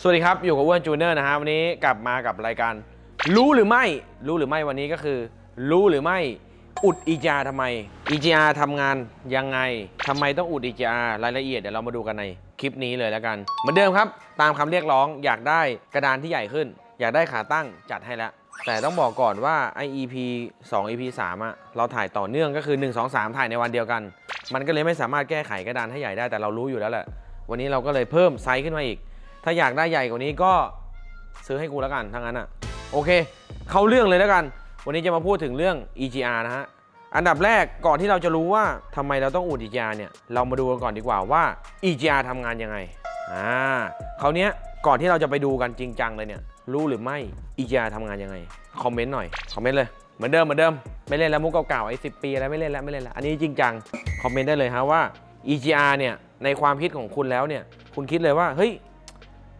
สวัสดีครับ อยู่กับอ้วนจูเนอร์นะฮะวันนี้กลับมากับรายการ รู้หรือไม่รู้หรือไม่วันนี้ก็คือ รู้หรือไม่อุด EGR ทำไม EGR ทำงานยังไงทำไมต้องอุด EGR รายละเอียดเดี๋ยวเรามาดูกันในคลิปนี้เลยแล้วกัน เหมือนเดิมครับ ตามคำเรียกร้องอยากได้กระดานที่ใหญ่ขึ้น อยากได้ขาตั้งจัดให้แล้ว แต่ต้องบอกก่อนว่าไอ EP 2 EP 3อะเราถ่ายต่อเนื่องก็คือ 1 2 3 ถ่ายในวันเดียวกัน มันก็เลยไม่สามารถแก้ไขกระดานให้ใหญ่ได้แต่เรารู้อยู่แล้วแหละวันนี้เราก็เลยเพิ่มไซส์ขึ้นมาอีก ถ้าอยากได้ใหญ่กว่านี้ก็ซื้อให้กูแล้วกันทั้งนั้นอะโอเค เข้าเรื่องเลยแล้วกัน วันนี้จะมาพูดถึงเรื่อง EGR นะฮะอันดับแรกก่อนที่เราจะรู้ว่าทำไมเราต้องอุด EGR เนี่ยเรามาดูกันก่อนดีกว่าว่า EGR ทำงานยังไงอ่าคราวเนี้ยก่อนที่เราจะไปดูกันจริงจังเลยเนี่ยรู้หรือไม่ EGR ทำงานยังไงคอมเมนต์หน่อยคอมเมนต์เลยเหมือนเดิมเหมือนเดิมไม่เล่นแล้วมุกเก่าๆไอ้สิปีแล้วไม่เล่นแล้วไม่เล่นแล้วอันนี้จริงจังคอมเมนต์ได้เลยฮะว่า EGR เนี่ยในความคิดของคุณแล้วเนี่ยคุณคิดเลยว่าเฮ้ย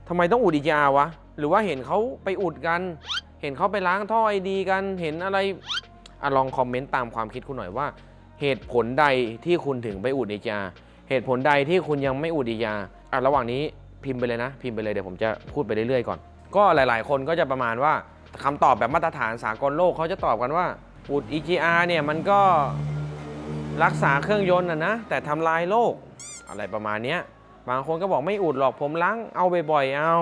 ทำไมต้องอุด EGR วะ หรือว่าเห็นเขาไปอุดกัน เห็นเขาไปล้างท่อไอดีกัน เห็นอะไรอะลองคอมเมนต์ตามความคิดคุณหน่อยว่า เหตุผลใดที่คุณถึงไปอุด EGR เหตุผลใดที่คุณยังไม่อุด EGR อะระหว่างนี้พิมพ์ไปเลยนะ พิมพ์ไปเลยเดี๋ยวผมจะพูดไปเรื่อยๆก่อน ก็หลาย ๆ คนก็จะประมาณว่าคำตอบแบบมาตรฐานสากลโลกเขาจะตอบกันว่าอุด EGR เนี่ยมันก็รักษาเครื่องยนต์นะนะแต่ทำลายโลกอะไรประมาณเนี้ย บางคนก็บอกไม่อุดหรอกผมล้างเอาบ่อยๆเอา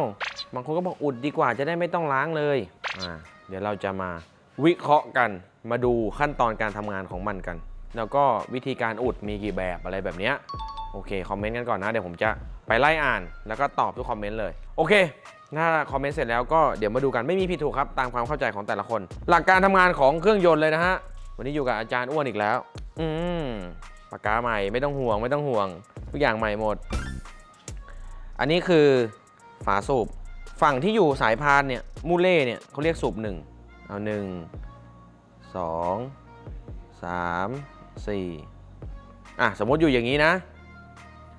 บางคนก็บอกอุดดีกว่าจะได้ไม่ต้องล้างเลยอ่าเดี๋ยวเราจะมาวิเคราะห์กันมาดูขั้นตอนการทำงานของมันกัน แล้วก็วิธีการอุดมีกี่แบบอะไรแบบนี้โอเคคอมเมนต์กันก่อนนะเดี๋ยวผมจะไปไล่อ่าน แล้วก็ตอบทุกคอมเมนต์เลยโอเคถ้าคอมเมนต์เสร็จแล้วก็เดี๋ยวมาดูกันไม่มีผิดถูกครับตามความเข้าใจของแต่ละคน หลักการทำงานของเครื่องยนต์เลยนะฮะวันนี้อยู่กับอาจารย์อ้วนอีกแล้ว อืมปากกาใหม่ไม่ต้องห่วงไม่ต้องห่วง ทุกอย่างใหม่หมด อันนี้คือฝาสูบ ฝั่งที่อยู่สายพานเนี่ยมูเล่เนี่ยเขาเรียกสูบหนึ่งเอาหนึ่งสองสามสี่อะสมมติอยู่อย่างนี้นะ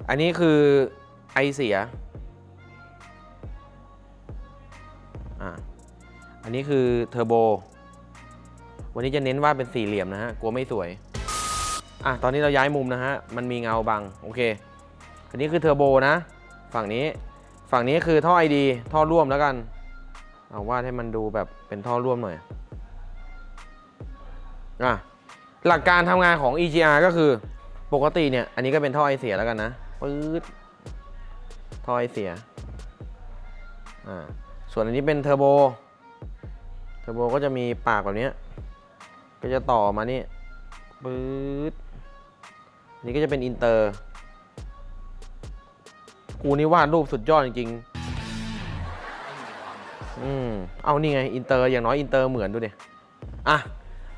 อันนี้คือไอเสียอะอันนี้คือเทอร์โบ วันนี้จะเน้นว่าเป็นสี่เหลี่ยมนะฮะ กลัวไม่สวย อะ ตอนนี้เราย้ายมุมนะฮะ มันมีเงาบัง โอเค อันนี้คือเทอร์โบนะ ฝั่งนี้ฝั่งนี้คือท่อไอดีท่อร่วมแล้วกัน เอาวาดให้มันดูแบบเป็นท่อร่วมหน่อยอะหลักการทำงานของ EGR ก็คือปกติเนี่ย อันนี้ก็เป็นท่อไอเสียแล้วกันนะปื๊ดท่อไอเสียอ่าส่วนอันนี้เป็นเทอร์โบเทอร์โบก็จะมีปากแบบนี้ ก็จะต่อมานี่ปื๊ดนี่ก็จะเป็นอินเตอร์ กูนี่วาดรูปสุดยอดจริงๆอืมเอานี่ไงอินเตอร์อย่างน้อยอินเตอร์เหมือนดูดิอะ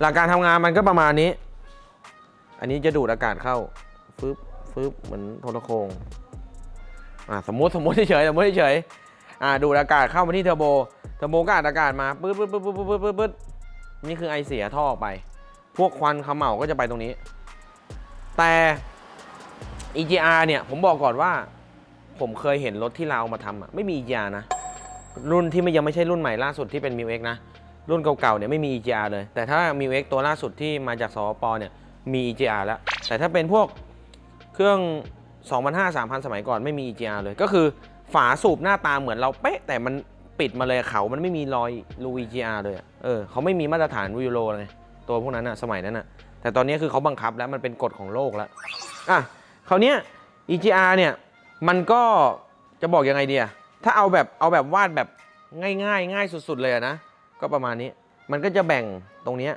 หลักการทำงานมันก็ประมาณนี้ อันนี้จะดูดอากาศเข้าฟึบฟึบเหมือนโทรโคงอะสมมติสมมติเฉยสมมติเฉยอะดูดอากาศเข้ามาที่เทอร์โบเทอร์โบก็อัดอากาศมาปื๊ดปื๊ดปื๊ดปื๊ดปื๊ดปื๊ดปื๊ดนี่คือไอเสียท่อออกไป พวกควันเขม่าก็จะไปตรงนี้ แต่ EGR เนี่ย ผมบอกก่อนว่า ผมเคยเห็นรถที่เราเอามาทำอะไม่มี EGR นะ รุ่นที่ไม่ยังไม่ใช่รุ่นใหม่ล่าสุดที่เป็น m ิ x นะ รุ่นเก่าๆเนี่ยไม่มี EGR เลย แต่ถ้า m ิ x ตัวล่าสุดที่มาจากสวปเนี่ยมี EGR แล้ว แต่ถ้าเป็นพวกเครื่อง 2,500 3,000 สมัยก่อนไม่มี EGR เลย ก็คือฝาสูบหน้าตาเหมือนเราเป๊ะ แต่มันปิดมาเลยเขามันไม่มีรอยรู EGR เลยเออเขาไม่มีมาตรฐานวิโลเลยตัวพวกนั้นอะสมัยนั้นอะแต่ตอนนี้คือเขาบังคับแล้วมันเป็นกฎของโลกแล้วอะคราวเนี้ย EGR เนี่ย มันก็จะบอกยังไงดีอะถ้าเอาแบบเอาแบบวาดแบบง่ายง่ายง่ายสุด ๆ เลยอะนะ ก็ประมาณนี้ มันก็จะแบ่งตรงนี้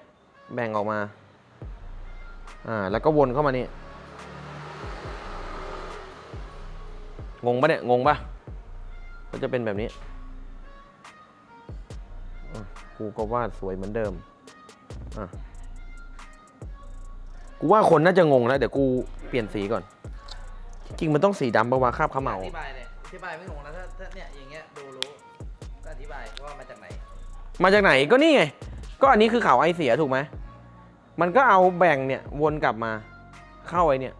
แบ่งออกมา อ่า แล้วก็วนเข้ามานี่ งงปะเนี่ย งงปะก็จะเป็นแบบนี้กูก็วาดสวยเหมือนเดิม อะ กูว่าคนน่าจะงงแล้วเดี๋ยวกูเปลี่ยนสีก่อน จริงๆมันต้องสีดำปะวะคราบเขมเหลาอธิบายเลยอธิบายไม่งงนะถ้าถ้าเนี่ยอย่างเงี้ยดูรู้ก็อธิบายว่ามาจากไหนมาจากไหนก็นี่ไง ก็อันนี้คือเขาไอเสียถูกไหมมันก็เอาแบ่งเนี่ยวนกลับมาเข้าไอเนี่ย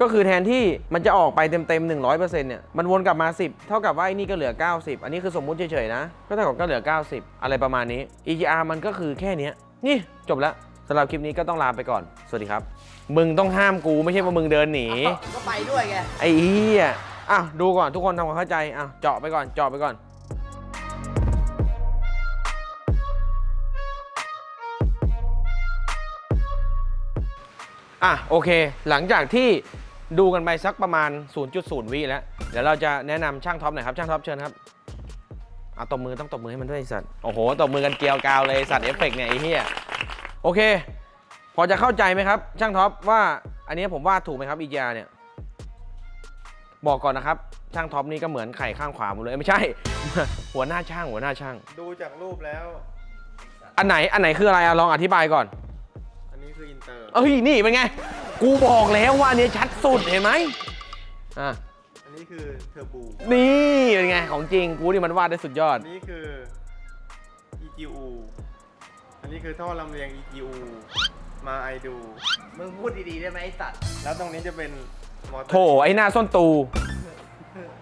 ก็คือแทนที่มันจะออกไปเต็มเต็มหนึ่งร้อยเปอร์เซ็นต์เนี่ยมันวนกลับมา 10 เท่ากับว่าไอ้นี่ก็เหลือ 90 อันนี้คือสมมุติเฉยๆนะ ก็เท่ากับก็เหลือ 90 อะไรประมาณนี้ EGR มันก็คือแค่เนี้ยนี่จบแล้ว สำหรับคลิปนี้ก็ต้องลาไปก่อน สวัสดีครับ มึงต้องห้ามกูไม่ใช่ว่ามึงเดินหนี ก็ไปด้วยไง ไอ้เหี้ยอะดูก่อนทุกคนทำความเข้าใจอะเจาะไปก่อนเจาะไปก่อนอะโอเค หลังจากที่ดูกันไปสักประมาณ 0.0 วิแล้ว เดี๋ยวเราจะแนะนำช่างท็อปหน่อยครับ ช่างท็อปเชิญครับเอาตบมือต้องตบมือให้มันด้วยไอ้สัตว์ โอ้โหตบมือกันเกลียวกราวเลยสัตว์เอฟเฟกต์เนี่ยไอ้เหี้ย โอเค พอจะเข้าใจไหมครับ ช่างท็อปว่าอันนี้ผมว่าถูกไหมครับอีเเนี่ย บอกก่อนนะครับ ช่างท็อปนี่ก็เหมือนไข่ข้างขวาหมดเลยไม่ใช่ หัวหน้าช่างหัวหน้าช่าง ดูจากรูปแล้ว อันไหนอันไหนคืออะไรอะลองอธิบายก่อน อันนี้คืออินเตอร์เอ้ยนี่เป็นไง กูบอกแล้วว่าอันนี้ชัดสุดเห็นไหมอะอันนี้คือเทอร์บูนี่เป็นไงของจริงกูนี่มันวาดได้สุดยอด อันนี้คือ EGU อันนี้คือท่อลำเลียง EGU มาไอดู มึงพูดดีๆได้ไหมไอ้สัตว์ แล้วตรงนี้จะเป็นมอเตอร์โถไอ้หน้าส้นตู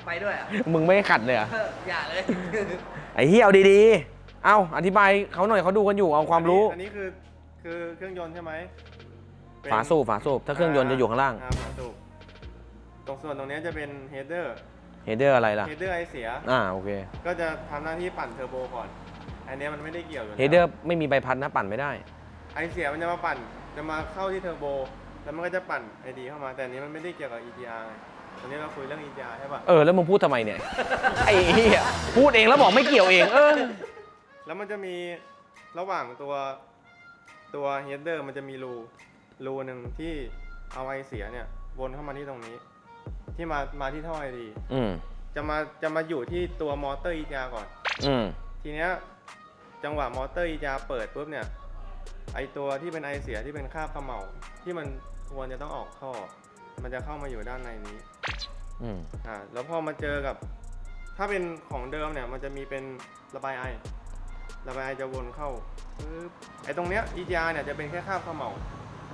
ไปด้วยอะมึงไม่ขัดเลยเหรอะเอออย่าเลย ไอ้เฮียเอาดีๆ เอาอธิบายเขาหน่อยเขาดูกันอยู่เอาความรู้ อันนี้คือคือเครื่องยนต์ใช่ไหมเป็นฝาสูบฝาสูบถ้าเครื่องยนต์จะอยู่ข้างล่างอ่ฝาสูบตรงส่วนตรงนี้จะเป็นเฮดเดอร์ เฮดเดอร์อะไรล่ะ เฮดเดอร์ไอเสีย อ่าโอเค ก็จะทำหน้าที่ปั่นเทอร์โบก่อน อันนี้มันไม่ได้เกี่ยวอยู่แล้วเฮดเดอร์ไม่มีใบพัดนะปั่นไม่ได้ ไอเสียมันจะมาปั่น จะมาเข้าที่เทอร์โบ แล้วมันก็จะปั่นไอดีเข้ามา แต่อันนี้มันไม่ได้เกี่ยวกับ EGR ไงตอนนี้เราคุยเรื่อง EGR ใช่ป่ะ เออ แล้วมึงพูดทำไมเนี่ย ไอ้เฮียพูดเองแล้วบอกไม่เกี่ยวเอง เออ แล้วมันจะมีระหว่างตัวตัวเฮดเดอร์มันจะมีรูรูหนึ่งที่เอาไอเสียเนี่ยวนเข้ามาที่ตรงนี้ ที่มามาที่ท่อไอดี อืมจะมาจะมาอยู่ที่ตัวมอเตอร์ EGR ก่อน อืมทีเนี้ย จังหวะมอเตอร์ EGR เปิดปุ๊บเนี่ย ไอตัวที่เป็นไอเสียที่เป็นคราบเขม่าที่มันควรจะต้องออกท่อ มันจะเข้ามาอยู่ด้านในนี้อืมอ่าแล้วพอมาเจอกับ ถ้าเป็นของเดิมเนี่ย มันจะมีเป็นระบายไอ ระบายไอจะวนเข้าปึ๊บไอตรงเนี้ย EGR เนี่ยจะเป็นแค่คราบเขม่า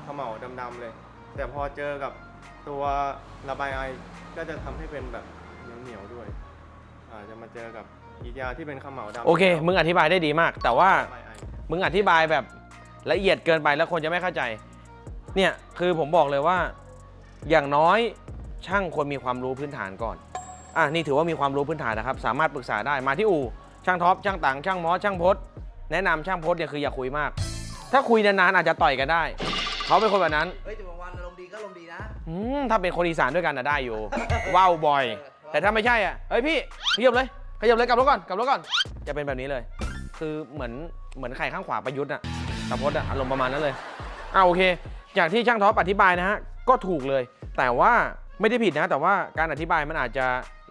เขม่าดำๆเลย แต่พอเจอกับตัวระบายไอก็จะทำให้เป็นแบบเหนียวๆด้วยอ่าจะมาเจอกับ EGR ที่เป็นเขม่าดำโอเค มึงอธิบายได้ดีมาก แต่ว่าระบายไอมึงอธิบายแบบละเอียดเกินไปแล้วคนจะไม่เข้าใจ เนี่ยคือผมบอกเลยว่า อย่างน้อยช่างควรมีความรู้พื้นฐานก่อน อะนี่ถือว่ามีความรู้พื้นฐานนะครับ สามารถปรึกษาได้มาที่อู่ช่างท็อปช่างต่างช่างมอสช่างพศแนะนำช่างพศเนี่ยคืออย่าคุยมาก ถ้าคุยนานๆอาจจะต่อยกันได้ เขาเป็นคนแบบนั้นเฮ้ยแต่บางวันอารมณ์ดีก็อารมณ์ดีนะอืมถ้าเป็นคนอีสานด้วยกันน่ะได้อยู่ว้าวบ่อย แต่ถ้าไม่ใช่อะเฮ้ยพี่ขยับเลย ขยับเลยกลับรถก่อนกลับรถก่อนจะเป็นแบบนี้เลย คือเหมือนเหมือนไข่ข้างขวาประยุทธ์อะกับพจน์อะอารมณ์ประมาณนั้นเลยอ่าโอเคจากที่ช่างท็อปอธิบายนะฮะก็ถูกเลย แต่ว่าไม่ได้ผิดนะ แต่ว่าการอธิบายมันอาจจะ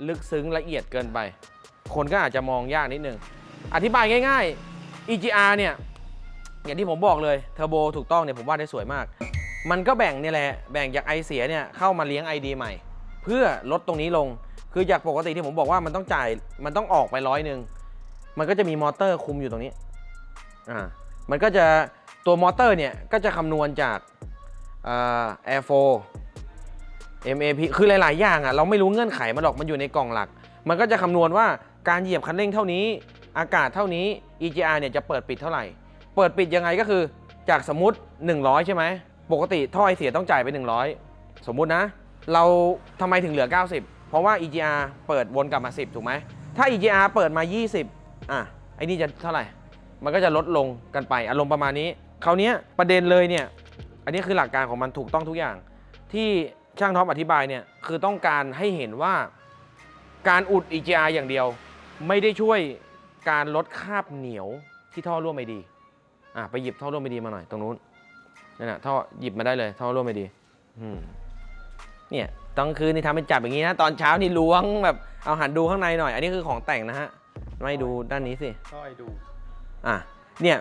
ลึกซึ้งละเอียดเกินไป คนก็อาจจะมองยากนิดนึงอธิบายง่าย ๆ EGR เนี่ยอย่างที่ผมบอกเลยเทอร์โบถูกต้องเนี่ยผมว่าได้สวยมาก มันก็แบ่งเนี่ยแหละ แบ่งจากไอเสียเนี่ยเข้ามาเลี้ยง ID ใหม่ เพื่อลดตรงนี้ลง คือจากปกติที่ผมบอกว่ามันต้องจ่ายมันต้องออกไปร้อยหนึ่งมันก็จะมีมอเตอร์คุมอยู่ตรงนี้อ่ามันก็จะตัวมอเตอร์เนี่ยก็จะคำนวณจากอ่า Air 4 MAP คือหลาย ๆ อย่างอะเราไม่รู้เงื่อนไขมันหรอกมันอยู่ในกล่องหลัก มันก็จะคำนวณว่าการเหยียบคันเร่งเท่านี้ อากาศเท่านี้ EGR เนี่ยจะเปิดปิดเท่าไหร่ เปิดปิดยังไงก็คือจากสมมติ 100 ใช่ไหมปกติท่อไอเสียต้องจ่ายไป 100 สมมุตินะ เราทำไมถึงเหลือ 90 เพราะว่า EGR เปิดวนกลับมา 10 ถูกไหม ถ้า EGR เปิดมา 20 อะ ไอ้นี่จะเท่าไหร่ มันก็จะลดลงกันไป อารมณ์ประมาณนี้ คราวนี้ประเด็นเลยเนี่ย อันนี้คือหลักการของมันถูกต้องทุกอย่าง ที่ช่างท็อปอธิบายเนี่ย คือต้องการให้เห็นว่าการอุด EGR อย่างเดียว ไม่ได้ช่วยการลดคาบเหนียวที่ท่อร่วมไม่ดี อะไปหยิบท่อร่วมไม่ดีมาหน่อยตรงนู้นนั่นนะท่อหยิบมาได้เลยท่อร่วมไม่ดี อืมเนี่ย ตอนคืนนี่ทำเป็นจับอย่างนี้นะ ตอนเช้านี่ล้วงแบบเอาหันดูข้างในหน่อย อันนี้คือของแต่งนะฮะ ไม่ดูด้านนี้สิท่อไอดู อะ เนี่ย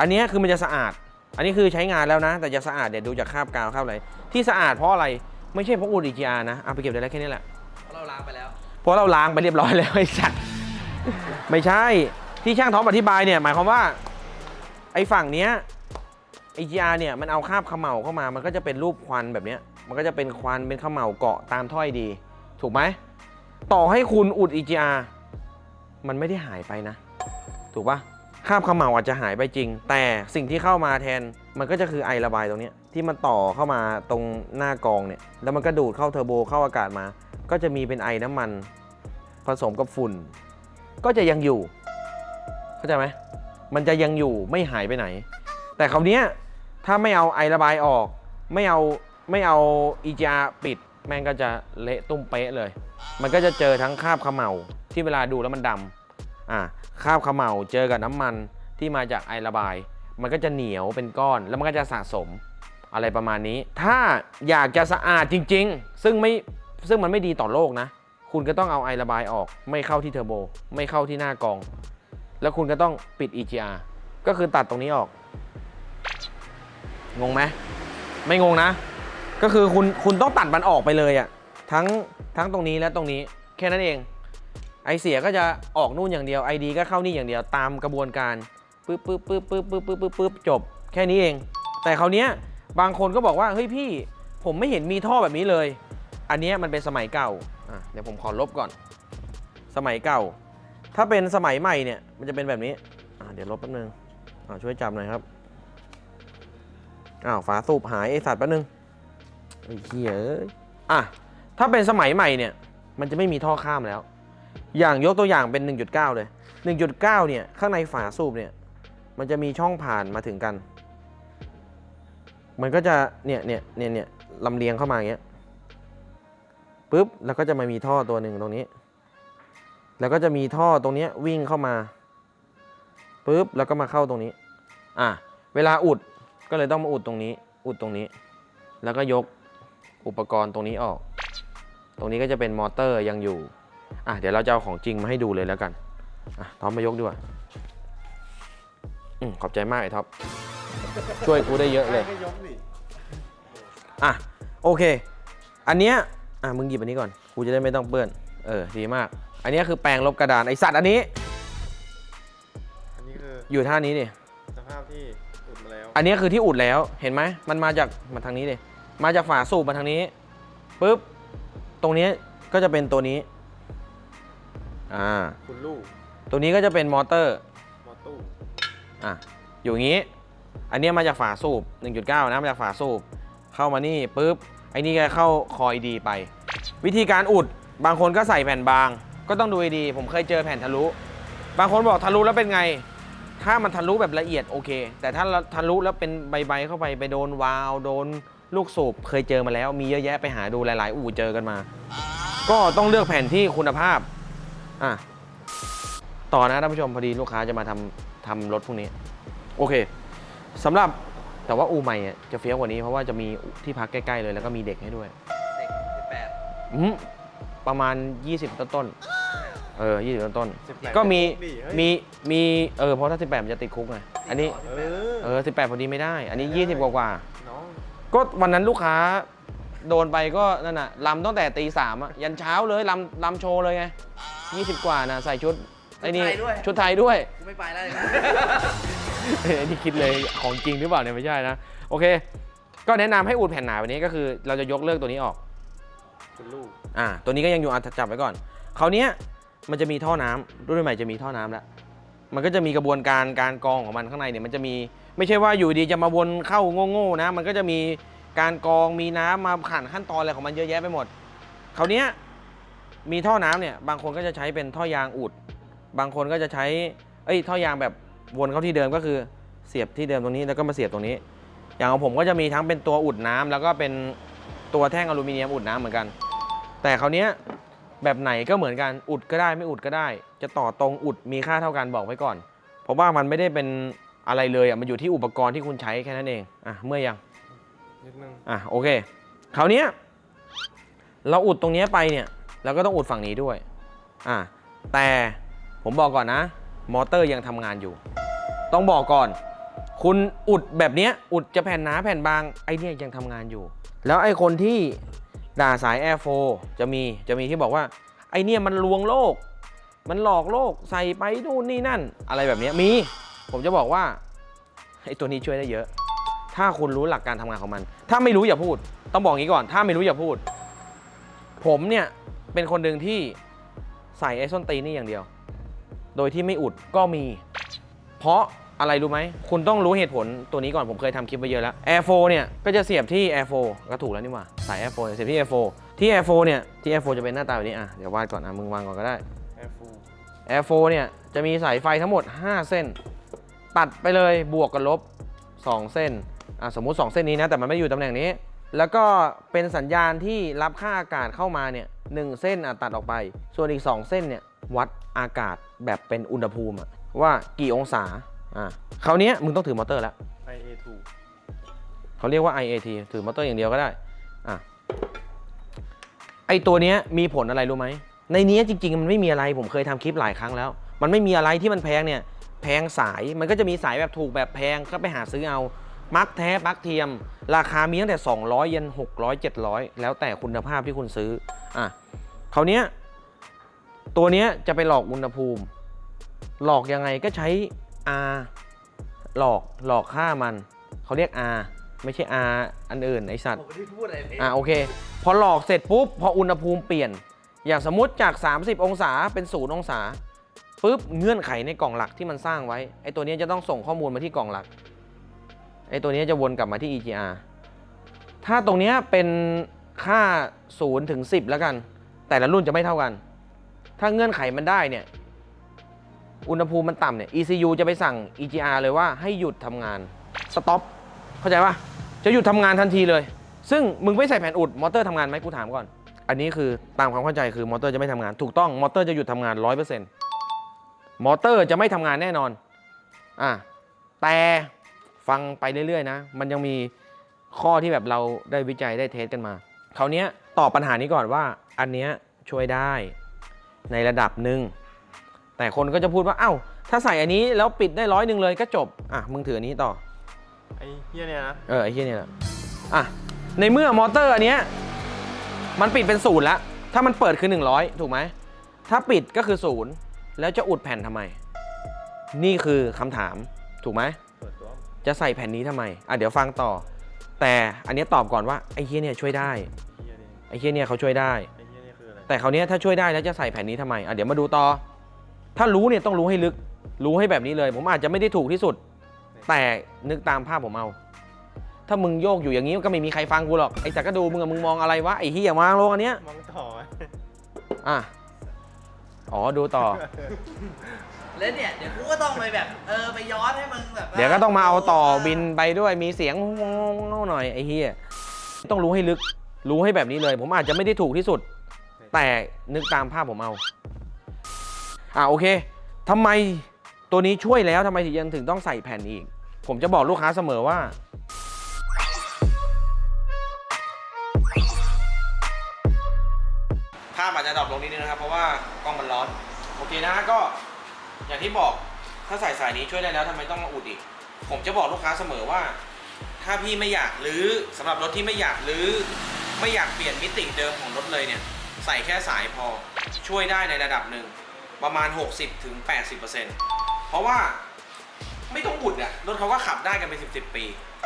อันเนี้ยคือมันจะสะอาด อันนี้คือใช้งานแล้วนะ แต่จะสะอาดเดี๋ยวดูจากคราบกาวคราบอะไร ที่สะอาดเพราะอะไร ไม่ใช่เพราะอุด EGR นะ เอาไปเก็บได้แล้วแค่นี้แหละ เพราะเราล้างไปแล้ว เพราะเราล้างไปเรียบร้อยแล้วไอ้สัตว์ไม่ใช่ ที่ช่างท็อปอธิบายเนี่ยหมายความว่า ไอ้ฝั่งเนี้ย EGR เนี่ยมันเอาคราบเขม่าเข้ามา มันก็จะเป็นรูปควันแบบเนี้ย มันก็จะเป็นควันเป็นเขม่าเกาะตามถ้อยดี ถูกไหม ต่อให้คุณอุด EGR มันไม่ได้หายไปนะ ถูกปะคราบเขม่าอาจจะหายไปจริง แต่สิ่งที่เข้ามาแทนมันก็จะคือไอระบายตรงนี้ที่มันต่อเข้ามาตรงหน้ากองเนี่ย แล้วมันก็ดูดเข้าเทอร์โบเข้าอากาศมา ก็จะมีเป็นไอน้ำมัน ผสมกับฝุ่น ก็จะยังอยู่ เข้าใจไหมมันจะยังอยู่ไม่หายไปไหน แต่คราวนี้ถ้าไม่เอาไอระบายออก ไม่เอา ไม่เอา EGR ปิด แม่งก็จะเละตุ้มเป๊ะเลย มันก็จะเจอทั้งคราบเขม่าที่เวลาดูแล้วมันดำอ่าคราบเขม่าเจอกับน้ำมันที่มาจากไอระบาย มันก็จะเหนียวเป็นก้อนแล้วมันก็จะสะสมอะไรประมาณนี้ ถ้าอยากจะสะอาดจริง ๆ ซึ่งไม่ซึ่งมันไม่ดีต่อโลกนะ คุณก็ต้องเอาไอระบายออก ไม่เข้าที่เทอร์โบ ไม่เข้าที่หน้ากอง แล้วคุณก็ต้องปิด EGR ก็คือตัดตรงนี้ออก งงไหม ไม่งงนะ ก็คือคุณคุณต้องตัดมันออกไปเลยอะทั้งทั้งตรงนี้และตรงนี้แค่นั้นเอง ไอเสียก็จะออกนู่นอย่างเดียวไอดีก็เข้านี่อย่างเดียวตามกระบวนการปึ๊บปึ๊บปึ๊บปึ๊บปึ๊บปึ๊บปึ๊บปึ๊บจบแค่นี้เอง แต่คราวเนี้ยบางคนก็บอกว่าเฮ้ยพี่ผมไม่เห็นมีท่อแบบนี้เลย อันนี้มันเป็นสมัยเก่าอะเดี๋ยวผมขอลบก่อน สมัยเก่า ถ้าเป็นสมัยใหม่เนี่ยมันจะเป็นแบบนี้อะเดี๋ยวลบแป๊บนึงอะช่วยจับหน่อยครับอ้าวฝาสูบหายไอสัตว์แป๊บนึง อ้เหี้ยเอ้ยอะ ถ้าเป็นสมัยใหม่เนี่ย มันจะไม่มีท่อข้ามแล้ว อย่างยกตัวอย่างเป็น 1.9 เลย 1.9 เนี่ย ข้างในฝาสูบเนี่ย มันจะมีช่องผ่านมาถึงกัน มันก็จะเนี่ยเนี่ยเนี่ยเนี่ยลำเลียงเข้ามาอย่างเงี้ยปุ๊บแล้วก็จะมามีท่อตัวหนึ่งตรงนี้ แล้วก็จะมีท่อตรงนี้วิ่งเข้ามาปุ๊บแล้วก็มาเข้าตรงนี้ อะเวลาอุดก็เลยต้องมาอุดตรงนี้ อุดตรงนี้ แล้วก็ยก อุปกรณ์ตรงนี้ออก ตรงนี้ก็จะเป็นมอเตอร์ยังอยู่ อะเดี๋ยวเราจะเอาของจริงมาให้ดูเลยแล้วกัน อะท็อปมายกดีกว่าอืมขอบใจมากไอ้ท็อป ช่วยกูได้เยอะเลยก็ยกสิอะโอเค อันเนี้ยอะมึงหยิบอันนี้ก่อนกูจะได้ไม่ต้องเปื้อน เออดีมาก อันเนี้ยคือแปรงลบกระดานไอสัตว์อันนี้ อันนี้คืออยู่ท่านี้ดิสภาพที่อุดมาแล้วอันเนี้ยคือที่อุดแล้วเห็นไหมมันมาจากมาทางนี้ดิ มาจากฝาสูบมาทางนี้ปุ๊บตรงนี้ก็จะเป็นตัวนี้อ่าคุณลูกตัวนี้ก็จะเป็นมอเตอร์มอตู้อะอยู่อย่างนี้ อันเนี้ยมาจากฝาสูบ 1.9 นะมาจากฝาสูบ เข้ามานี่ปุ๊บไอ้นี่ก็เข้าคอยดีไป วิธีการอุดบางคนก็ใส่แผ่นบาง ก็ต้องดูให้ดี ผมเคยเจอแผ่นทะลุ บางคนบอกทะลุแล้วเป็นไง ถ้ามันทะลุแบบละเอียดโอเค แต่ถ้าทะลุแล้วเป็นใบๆเข้าไปไปโดนวาล์วโดน ลูกสูบเคยเจอมาแล้ว มีเยอะแยะไปหาดูหลาย ๆ อู่เจอกันมา ก็ต้องเลือกแผ่นที่คุณภาพอะต่อนะท่านผู้ชมพอดีลูกค้าจะมาทำทำรถพวกนี้ โอเคสำหรับแต่ว่าอูใหม่อะจะเฟี้ยวกว่านี้เพราะว่าจะมีที่พักใกล้ ๆ เลยแล้วก็มีเด็กให้ด้วยเด็กสิบแปดอืมประมาณ 20 ต้นต้นๆเออ20ต้นต้น18ๆก็มีดิเฮ้ยมีมีเออเพราะถ้า18มันจะติดคุกไงอันนี้ เออ เออ18พอดีไม่ได้ อันนี้20กว่ากว่าน้องๆ ก็วันนั้นลูกค้าโดนไปก็นั่นน่ะลำตั้งแต่ตีสามอะยันเช้าเลยลำลำโชว์เลยไง20กว่านะใส่ชุดไอ้นี่ชุดไทยด้วย กูไม่ไปแล้วเลยเฮ้ยอันนี้คิดเลยของจริงหรือเปล่าเนี่ยไม่ใช่นะ โอเค ก็แนะนำให้อุดแผ่นหนาแบบนี้ก็คือ เราจะยกเลิกตัวนี้ออกคุณลูกอ่า ตัวนี้ก็ยังอยู่อะจับไว้ก่อนคราวเนี้ยมันจะมีท่อน้ำรุ่นใหม่จะมีท่อน้ำแล้ว มันก็จะมีกระบวนการการกรองของมันข้างในเนี่ยมันจะมี ไม่ใช่ว่าอยู่ดีจะมาวนเข้าโง่ๆนะ มันก็จะมีการกรองมีน้ำมาผ่านขั้นตอนอะไรของมันเยอะแยะไปหมดคราวเนี้ยมีท่อน้ำเนี่ยบางคนก็จะใช้เป็นท่อยางอุด บางคนก็จะใช้เอ้ยท่อยางแบบวนเข้าที่เดิมก็คือเสียบที่เดิมตรงนี้แล้วก็มาเสียบตรงนี้ อย่างของผมก็จะมีทั้งเป็นตัวอุดน้ำแล้วก็เป็นตัวแท่งอลูมิเนียมอุดน้ำเหมือนกัน แต่คราวเนี้ยแบบไหนก็เหมือนกันอุดก็ได้ไม่อุดก็ได้ จะต่อตรงอุดมีค่าเท่ากันบอกไว้ก่อน เพราะว่ามันไม่ได้เป็น อะไรเลยอะมันอยู่ที่อุปกรณ์ที่คุณใช้แค่นั้นเองอะเมื่อยังนิดนึงอะโอเคคราวเนี้ยเราอุดตรงเนี้ยไปเนี่ยเราก็ต้องอุดฝั่งนี้ด้วยอะแต่ผมบอกก่อนนะ มอเตอร์ยังทำงานอยู่ ต้องบอกก่อน คุณอุดแบบเนี้ยอุดจะแผ่นหนาแผ่นบางไอเนี่ยยังทำงานอยู่ แล้วไอคนที่ด่าสาย Air 4จะมีจะมีที่บอกว่า ไอเนี่ยมันลวงโลก มันหลอกโลกใส่ไปนู่นนี่นั่น อะไรแบบเนี้ยมี ผมจะบอกว่าไอตัวนี้ช่วยได้เยอะ ถ้าคุณรู้หลักการทำงานของมัน ถ้าไม่รู้อย่าพูด ต้องบอกงี้ก่อน ถ้าไม่รู้อย่าพูด ผมเนี่ยเป็นคนหนึ่งที่ใส่ไอ้ส้นตีนนี่อย่างเดียว โดยที่ไม่อุดก็มี เพราะอะไรรู้ไหม คุณต้องรู้เหตุผลตัวนี้ก่อน ผมเคยทำคลิปไปเยอะแล้ว Air 4 เนี่ย ก็จะเสียบที่ Air 4 ก็ถูกแล้วนี่หว่า สาย Air 4 เสียบที่ Air 4 ที่ Air 4 เนี่ยที่ Air 4 จะเป็นหน้าตาแบบนี้ อะ เดี๋ยววาดก่อน อะ มึงวางก่อนก็ได้แอร์ฟู Air 4 เนี่ย จะมีสายไฟทั้งหมด 5 เส้น ตัดไปเลยบวกกับลบ 2 เส้นอะสมมุติ 2 เส้นนี้นะ แต่มันไม่ได้อยู่ตำแหน่งนี้ แล้วก็เป็นสัญญาณที่รับค่าอากาศเข้ามาเนี่ยหนึ่งเส้นอะตัดออกไป ส่วนอีก 2 เส้นเนี่ยวัดอากาศแบบเป็นอุณหภูมิอะว่ากี่องศาอะคราวเนี้ยมึงต้องถือมอเตอร์แล้วไอเอทูเขาเรียกว่า IAT ถือมอเตอร์อย่างเดียวก็ได้อะไอตัวเนี้ยมีผลอะไรรู้ไหม ในเนี้ยจริง ๆ มันไม่มีอะไรผมเคยทำคลิปหลายครั้งแล้ว มันไม่มีอะไรที่มันแพงเนี่ย แพงสายมันก็จะมีสายแบบถูกแบบแพงก็ไปหาซื้อเอาปลั๊กแท้ปลั๊กเทียม ราคามีตั้งแต่ 200ยัน600 700 แล้วแต่คุณภาพที่คุณซื้ออะคราวเนี้ยตัวเนี้ยจะไปหลอกอุณหภูมิ หลอกยังไงก็ใช้ R หลอกหลอกค่ามัน เขาเรียก R ไม่ใช่ R อันอื่นไอสัตว์ผมไม่ได้พูดอะไรเลยอะโอเค พอหลอกเสร็จปุ๊บ พออุณหภูมิเปลี่ยน อย่างสมมติจาก 30 องศาเป็น 0 องศา ปุ๊บเงื่อนไขในกล่องหลักที่มันสร้างไว้ไอตัวนี้จะต้องส่งข้อมูลมาที่กล่องหลักไอตัวนี้จะวนกลับมาที่ EGR ถ้าตรงนี้เป็นค่า0ถึง10 แล้วกัน แต่ละรุ่นจะไม่เท่ากัน ถ้าเงื่อนไขมันได้เนี่ยอุณหภูมิมันต่ำเนี่ย ECU จะไปสั่ง EGR เลยว่าให้หยุดทำงาน stop เข้าใจปะจะหยุดทำงานทันทีเลย ซึ่งมึงไม่ใส่แผ่นอุดมอเตอร์ทำงานไหมกูถามก่อน อันนี้คือตามความเข้าใจคือมอเตอร์จะไม่ทำงาน ถูกต้องมอเตอร์จะหยุดทำงาน100% มอเตอร์จะไม่ทำงานแน่นอนอะแต่ฟังไปเรื่อยๆนะ มันยังมีข้อที่แบบเราได้วิจัยได้เทสกันมาคราวเนี้ยตอบปัญหานี้ก่อนว่า อันเนี้ยช่วยได้ในระดับหนึ่งแต่คนก็จะพูดว่า เอ้า ถ้าใส่อันนี้แล้วปิดได้ร้อยหนึ่งเลยก็จบ อะ มึงถืออันนี้ต่อ ไอเฮียเนี่ยนะ เออ ไอ้เหี้ยเนี่ยแหละอะ ในเมื่อมอเตอร์อันเนี้ยมันปิดเป็นศูนย์แล้ว ถ้ามันเปิดคือ 100 ถูกไหม ถ้าปิดก็คือศูนย์ แล้วจะอุดแผ่นทำไม นี่คือคำถามถูกไหมเปิดตัวจะใส่แผ่นนี้ทำไม อะเดี๋ยวฟังต่อ แต่อันเนี้ยตอบก่อนว่าไอ้เฮียเนี่ยช่วยได้เฮียเนี่ยไอ้เฮียเนี่ยเขาช่วยได้ไอเฮียเนี่ยคืออะไรแต่คราวเนี้ยถ้าช่วยได้แล้วจะใส่แผ่นนี้ทำไม อะเดี๋ยวมาดูต่อ ถ้ารู้เนี่ยต้องรู้ให้ลึก รู้ให้แบบนี้เลย ผมอาจจะไม่ได้ถูกที่สุด แต่นึกตามภาพผมเอา ถ้ามึงโยกอยู่อย่างนี้ก็ไม่มีใครฟังกูหรอก ไอ้จักรดูมึงอะมึงมองอะไรวะไอ้เฮียมางลงอันเนี้ยมองต่อ อะ อ๋อดูต่อ แล้วเนี่ยเดี๋ยวกูก็ต้องไปแบบเออไปย้อนให้มึงแบบเดี๋ยวก็ต้องมาเอาต่อบินไปด้วยมีเสียงหน่อยไอ้เฮียต้องรู้ให้ลึกรู้ให้แบบนี้เลย ผมอาจจะไม่ได้ถูกที่สุด แต่นึกตามภาพผมเอา อะโอเคทำไมตัวนี้ช่วยแล้วทำไมถึงยังถึงต้องใส่แผ่นอีก ผมจะบอกลูกค้าเสมอว่าาพอาจจะดรอปลงนิดนึงนะครับ เพราะว่ากล้องมันร้อน โอเคนะฮะก็อย่างที่บอกถ้าใส่สายนี้ช่วยได้แล้วทำไมต้องมาอุดอีก ผมจะบอกลูกค้าเสมอว่า ถ้าพี่ไม่อยากหรือสำหรับรถที่ไม่อยากหรือไม่อยากเปลี่ยนมิติเดิมของรถเลยเนี่ยใส่แค่สายพอช่วยได้ในระดับหนึ่งประมาณ 60-80%ถึงเพราะว่าไม่ต้องอุดอะรถเขาก็ขับได้กันเป็น10 10ปี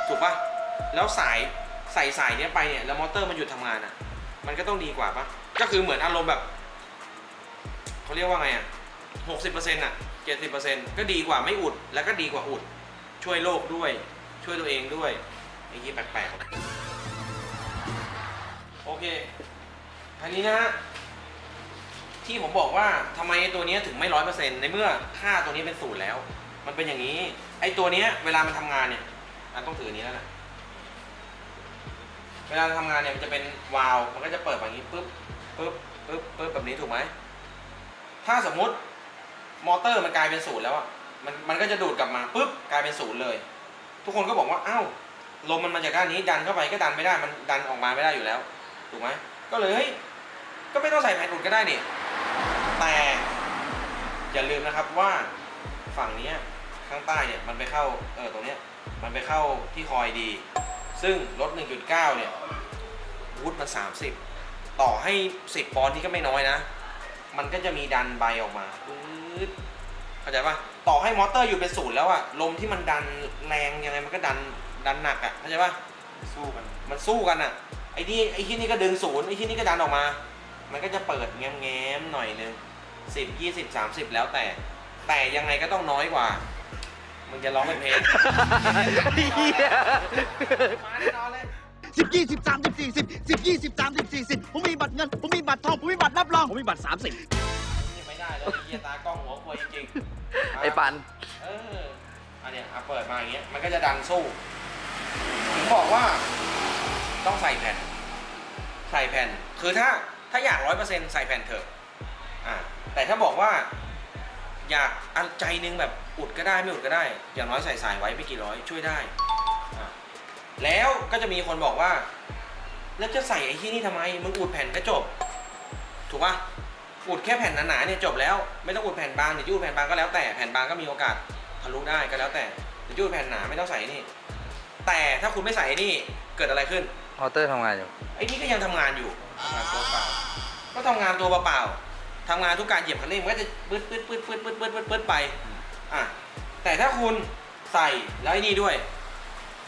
ถูกปะแล้วสายใส่สายเนี้ยไปเนี่ยแล้วมอเตอร์มันหยุดทำงานอะมันก็ต้องดีกว่าปะ ก็คือเหมือนอารมณ์แบบเขาเรียกว่าไงอะ60%อร์เซ็นต์อะ70%ก็ดีกว่าไม่อุด แล้วก็ดีกว่าอุด ช่วยโลกด้วย ช่วยตัวเองด้วยไอ้ยี่แปลกๆ โอเคทีนี้นะที่ผมบอกว่าทำไมตัวนี้ถึงไม่ร้อยเปอร์เซ็นต์ในเมื่อค่าตัวนี้เป็นศูนย์แล้ว มันเป็นอย่างนี้ ไอ้ตัวเนี้ยเวลามันทำงานเนี่ยอะต้องถือนี้แล้วนะเวลามันทำงานเนี่ยมันจะเป็นวาล์วมันก็จะเปิดแบบนี้ปุ๊บ ปุ๊บปุ๊บปุ๊บแบบนี้ถูกไหม ถ้าสมมุติมอเตอร์มันกลายเป็นศูนย์แล้วอะมันมันก็จะดูดกลับมาปุ๊บกลายเป็นศูนย์เลย ทุกคนก็บอกว่าอ้าวลมมันมาจากด้านนี้ดันเข้าไปก็ดันไม่ได้มันดันออกมาไม่ได้อยู่แล้ว ถูกไหมก็เลยเฮ้ยก็ไม่ต้องใส่แผ่นอุดก็ได้นี่แต่อย่าลืมนะครับว่าฝั่งนี้ข้างใต้เนี่ยมันไปเข้าเออตรงเนี้ยมันไปเข้าที่คอยดี ซึ่งรถ1.9เนี่ยวูดมัน30 ต่อให้10ปอนด์ที่ก็ไม่น้อยนะ มันก็จะมีดันใบออกมาปื๊ดเข้าใจปะต่อให้มอเตอร์อยู่เป็นศูนย์แล้วอะลมที่มันดันแรงยังไงมันก็ดันดันหนักอะเข้าใจปะสู้กัน มันสู้กันอะไอ้ที่ไอ้ที่นี่ก็ดึงศูนย์ไอ้ที่นี่ก็ดันออกมา มันก็จะเปิดแง้มๆหน่อยนึงสิบยี่สิบสามสิบแล้วแต่ แต่ยังไงก็ต้องน้อยกว่า มึงจะร้องเป็นเพลงมาแน่นอนเลย สิบยี่สิบสามสิบสี่สิบสิบยี่สิบสามสิบสี่สิบผมมีบัตรเงิน ผมมีบัตรทอง ผมมีบัตรรับรอง ผมมีบัตรสามสิบยังไม่ได้เลยเฮียตากล้องหัวควยจริงๆไอ้ปัน เอออันเนี้ยอะเปิดมาอย่างเงี้ยมันก็จะดันสู้ผมบอกว่าต้องใส่แผ่น ใส่แผ่น คือถ้าถ้าอยากร้อยเปอร์เซ็นต์ใส่แผ่นเถอะอ่าแต่ถ้าบอกว่า อยากอันใจนึงแบบอุดก็ได้ไม่อุดก็ได้ อย่างน้อยใส่สายไว้ไม่กี่ร้อยช่วยได้อะ แล้วก็จะมีคนบอกว่า แล้วจะใส่ไอ้ที่นี่ทำไม มึงอุดแผ่นก็จบ ถูกปะอุดแค่แผ่นหนาๆเนี่ยจบแล้ว ไม่ต้องอุดแผ่นบางหรือยูดแผ่นบางก็แล้วแต่ แผ่นบางก็มีโอกาสทะลุได้ก็แล้วแต่หรือยูดแผ่นหนาไม่ต้องใส่นี่ แต่ถ้าคุณไม่ใส่นี่ เกิดอะไรขึ้น ออเตอร์ทำงานอยู่ ไอ้นี่ก็ยังทำงานอยู่ทำงานตัวเปล่า ก็ทำงานตัวเปล่าทำงานทุกการเหยียบคันเร่งมันก็จะปื๊ดปื๊ดปื๊ดปื๊ดปื๊ดปื๊ดปื๊ดไป อะ แต่ถ้าคุณใส่แล้วไอ้นี่ด้วย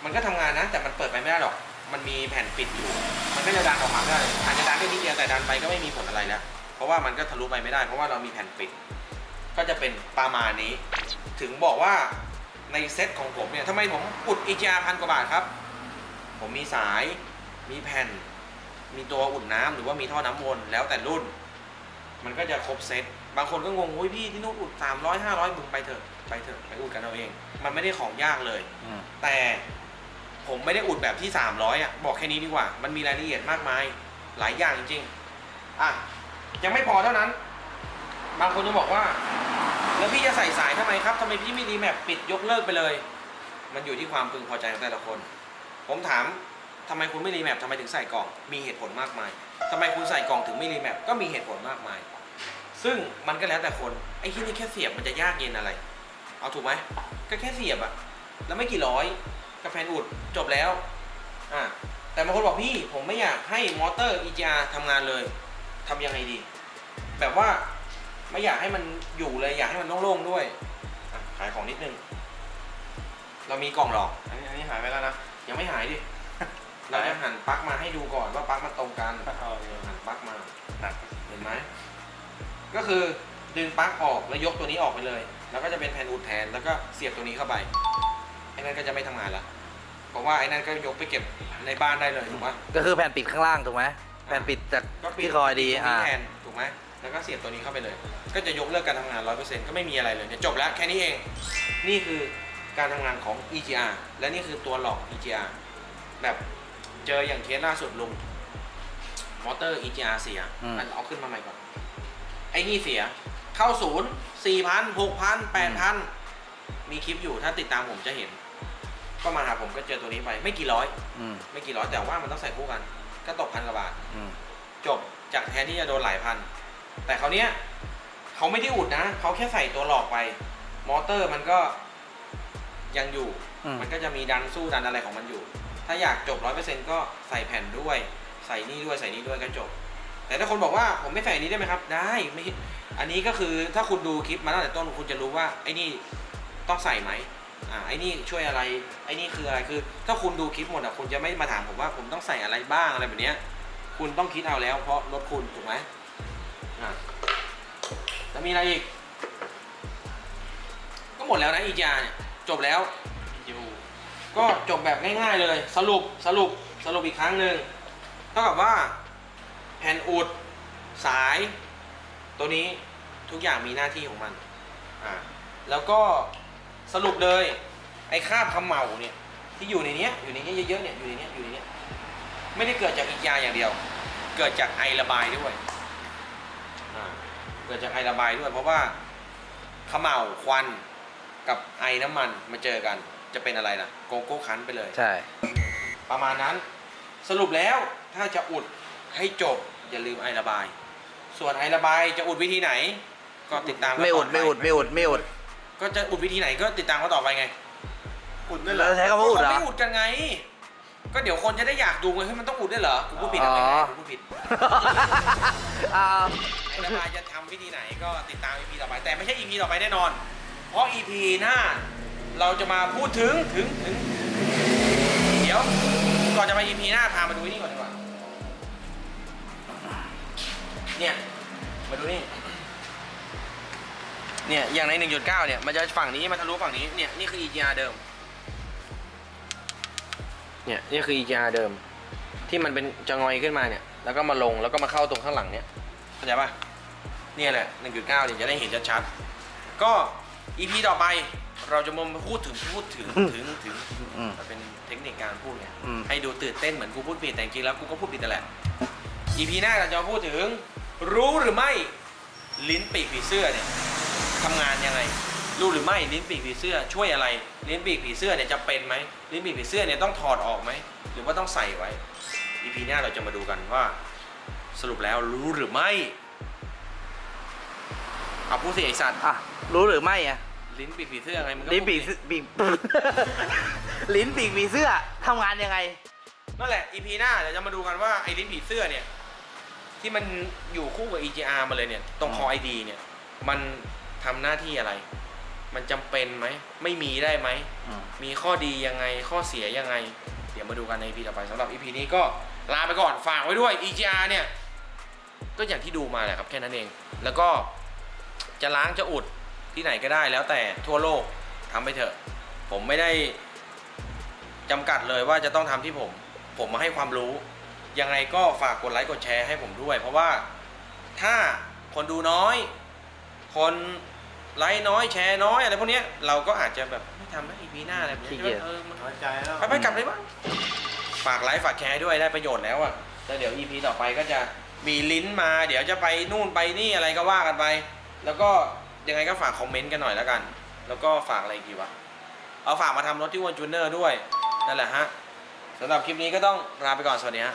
มันก็ทำงานนะ แต่มันเปิดไปไม่ได้หรอก มันมีแผ่นปิดอยู่ มันก็จะดันออกมาไม่ได้อาจจะดันได้นิดเดียวแต่ดันไปก็ไม่มีผลอะไรแล้ว เพราะว่ามันก็ทะลุไปไม่ได้ เพราะว่าเรามีแผ่นปิด ก็จะเป็นประมาณนี้ ถึงบอกว่าในเซ็ตของผมเนี่ยทำไมผมอุดอีจาพันกว่าบาทครับ ผมมีสาย มีแผ่น มีตัวอุ่นน้ำหรือว่ามีท่อน้ำวนแล้วแต่รุ่น มันก็จะครบเซตบางคนก็งงโอ้ยพี่ที่นู่นอุด300 500มึงไปเถอะไปเถอะไปอุดกันเอาเอง มันไม่ได้ของยากเลยอืมแต่ ผมไม่ได้อุดแบบที่ 300อะบอกแค่นี้ดีกว่า มันมีรายละเอียดมากมาย หลายอย่างจริงๆอะยังไม่พอเท่านั้น บางคนจะบอกว่า แล้วพี่จะใส่สายทำไมครับทำไมพี่ไม่รีแมปปิดยกเลิกไปเลย มันอยู่ที่ความพึงพอใจของแต่ละคน ผมถามทำไมคุณไม่รีแมปทำไมถึงใส่กล่อง มีเหตุผลมากมายทำไมคุณใส่กล่องถึงไม่รีแมปก็มีเหตุผลมากมาย ซึ่งมันก็แล้วแต่คนไอ้ที่นี่แค่เสียบมันจะยากเย็นอะไร เอาถูกไหมก็แค่เสียบอะแล้วไม่กี่ร้อย กับแฟนอุดจบแล้วอ่าแต่บางคนบอกพี่ผมไม่อยากให้มอเตอร์ EGR ทำงานเลยทำยังไงดี แบบว่าไม่อยากให้มันอยู่เลยอยากให้มันโล่งๆด้วยอะขายของนิดนึง เรามีกล่องหลอกอันนี้อันนี้หายไปแล้วนะ ยังไม่หายดิ เราจะหันปลั๊กมาให้ดูก่อนว่าปลั๊กมันตรงกันเอาเดี๋ยวหันปลั๊กมาหนักเห็นไหม ก็คือดึงปลั๊กออกแล้วยกตัวนี้ออกไปเลย แล้วก็จะเป็นแผ่นอุดแทนแล้วก็เสียบตัวนี้เข้าไปไอ้ นั่นก็จะไม่ทำงานละเพราะว่าไอ้นั่นก็ยกไปเก็บในบ้านได้เลยถูกปะก็คือแผ่นปิดข้างล่างถูกไหมแผ่นปิดจากก็ปิที่คอยดีตรงอ่า นี้แทนถูกไหมแล้วก็เสียบตัวนี้เข้าไปเลย ก็จะยกเลิกการทำงาน 100%ก็ไม่มีอะไรเลยเนี่ยจบแล้วแค่นี้เอง นี่คือการทำงานของ EGR และนี่คือตัวหลอก EGR แบบเจออย่างเคสล่าสุดลุงมอเตอร์ EGR เสียอืมอันเอาขึ้นมาใหม่ก่อน ไอ้นี่เสีย เข้าศูนย์สี่พันหกพันแปดพันมีคลิปอยู่ถ้าติดตามผมจะเห็น ก็มาหาผมก็เจอตัวนี้ไปไม่กี่ร้อย อืมไม่กี่ร้อยแต่ว่ามันต้องใส่คู่กัน ก็ตกพันกว่าบาท อืมจบจากแทนที่จะโดนหลายพัน แต่เขาวเนี้ยเขาไม่ได้อุดนะเขาแค่ใส่ตัวหลอกไป มอเตอร์มันก็ยังอยู่ อืมมันก็จะมีดันสู้ดันอะไรของมันอยู่ ถ้าอยากจบร้อยเปอร์เซ็นต์ก็ใส่แผ่นด้วย ใส่นี่ด้วยใส่นี่ด้วยก็จบ แต่ถ้าคนบอกว่าผมไม่ใส่อันนี้ได้ไหมครับ ได้ไม่อันนี้ก็คือถ้าคุณดูคลิปมาตั้งแต่ต้นคุณจะรู้ว่าไอ้นี่ต้องใส่ไหม อ่าไอ้นี่ช่วยอะไรไอ้นี่คืออะไรคือ ถ้าคุณดูคลิปหมดอะคุณจะไม่มาถามผมว่าผมต้องใส่อะไรบ้างอะไรแบบเนี้ยคุณต้องคิดเอาแล้วเพราะรถคุณถูกไหมอะแล้วมีอะไรอีก ก็หมดแล้วนะอีจาเนี่ยจบแล้วอยู่ก็จบแบบง่ายๆเลย สรุปสรุปสรุปอีกครั้งหนึ่งเท่ากับว่าแผ่นอุดสาย ตัวนี้ทุกอย่างมีหน้าที่ของมันอ่าแล้วก็ สรุปเลย ไอ้คราบขมเหลาเนี่ยที่อยู่ในเนี้ยอยู่ในเนี้ยเยอะๆเนี่ยอยู่ในเนี้ยอยู่ในเนี้ยไม่ได้เกิดจากอีกาอย่างเดียว เกิดจากไอระบายด้วยอ่าเกิดจากไอระบายด้วย เพราะว่าเขม่าวควันกับไอน้ำมันมาเจอกัน จะเป็นอะไรล่ะโกโก้คันไปเลย ใช่ ประมาณนั้นสรุปแล้วถ้าจะอุดให้จบอย่าลืมไอระบาย ส่วนไอระบายจะอุดวิธีไหน ก็ติดตามกันไม่อุดต่ป ไม่อุดไม่อุดไม่อุด ก็จะอุดวิธีไหนก็ติดตามกันต่อไปไงอุดด้วยเหรเราอใช้คำว่าอุดเหรอ เขาไม่อุดกันไง ก็เดี๋ยวคนจะได้อยากดูไงเฮ้ยมันต้องอุดด้วยเหรอกูพูดผิดอ๋อะไรอกูพูดผิด อ่าไอ้ระบายจะทำวิธีไหนก็ติดตาม EP ต่อไป แต่ไม่ใช่ EP ต่อไปแน่นอน เพราะ EP หน้า เราจะมาพูดถึงถึงถึง เดี๋ยว ก่อนจะไป EP หน้าพามาดูนี่ก่อนดีกว่าเนี่ย มาดูนี่ เนี่ยอย่างใน 1.9 เนี่ยมันจะฝั่งนี้มันทะลุฝั่งนี้เนี่ยนี่คือ EGR เดิม เนี่ยนี่คือ EGR เดิม ที่มันเป็นจะงอยขึ้นมาเนี่ย แล้วก็มาลงแล้วก็มาเข้าตรงข้างหลังเนี่ยเข้าใจปะเนี่ยแหละ 1.9 เนี่ยจะได้เห็นชัดๆก็ EP ต่อไปเราจะมาพูดถึงพูดถึงถึงถึงอืม มันเป็นเทคนิคการพูดไงอืม ให้ดูตื่นเต้นเหมือนกูพูดผิดแต่จริงๆแล้วกูก็พูดผิดแต่นแหละ EP หน้าเราจะมาพูดถึง รู้หรือไม่ลิ้นปีกผีเสื้อเนี่ย ทำงานยังไง รู้หรือไม่ลิ้นปีกผีเสื้อช่วยอะไร ลิ้นปีกผีเสื้อเนี่ยจะเป็นไหมลิ้นปีกผีเสื้อเนี่ยต้องถอดออกไหมหรือว่าต้องใส่ไว้ EP หน้าเราจะมาดูกันว่า สรุปแล้วรู้หรือไม่เอาพูดสิไอสัตว์อะรู้หรือไม่อะลิ้นปีกผีเสื้อไงมันก็ลิ้นพูดปีกสิปีก ลิ้นปีกผีเสื้อทำงานยังไง นั่นแหละ EP หน้าเดี๋ยวจะมาดูกันว่าไอ้ลิ้นผีเสื้อเนี่ย ที่มันอยู่คู่กับ EGR มาเลยเนี่ย ตรงคอ ID เนี่ย มัน ทำหน้าที่อะไร มันจำเป็นไหม ไม่มีได้ไหมอืมมีข้อดียังไง ข้อเสียยังไง เดี๋ยวมาดูกันใน EP ต่อไปสำหรับ EP นี้ก็ลาไปก่อน ฝากไว้ด้วย EGR เนี่ย ก็อย่างที่ดูมาแหละครับแค่นั้นเอง แล้วก็จะล้างจะอุดที่ไหนก็ได้แล้วแต่ทั่วโลกทำไปเถอะ ผมไม่ได้จำกัดเลยว่าจะต้องทำที่ผม ผมมาให้ความรู้ ยังไงก็ฝากกดไลค์กดแชร์ให้ผมด้วย เพราะว่าถ้าคนดูน้อย คน ไลค์น้อยแชร์น้อยอะไรพวกเนี้ยเราก็อาจจะแบบไม่ทำนะอีพีหน้าอะไรแบบขี้นี้เกียจ เออมันน้อยใจแล้วไปไปกลับเลยบ้างฝากไลค์ฝากแชร์ให้ด้วยได้ประโยชน์แล้วอะแล้วเดี๋ยว EP ต่อไปก็จะมีลิ้นมาเดี๋ยวจะไปนู่นไปนี่อะไรก็ว่ากันไป แล้วก็ยังไงก็ฝากคอมเมนต์กันหน่อยแล้วกัน แล้วก็ฝากอะไรอีกดีวะเอาฝากมาทำรถที่วันจูเนอร์ด้วยนั่นแหละฮะสำหรับคลิปนี้ก็ต้องลาไปก่อนสวัสดีฮะ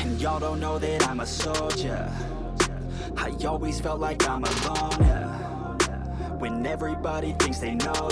And y'all don't know that I'm a soldier. I always felt like I'm alone. When everybody thinks they know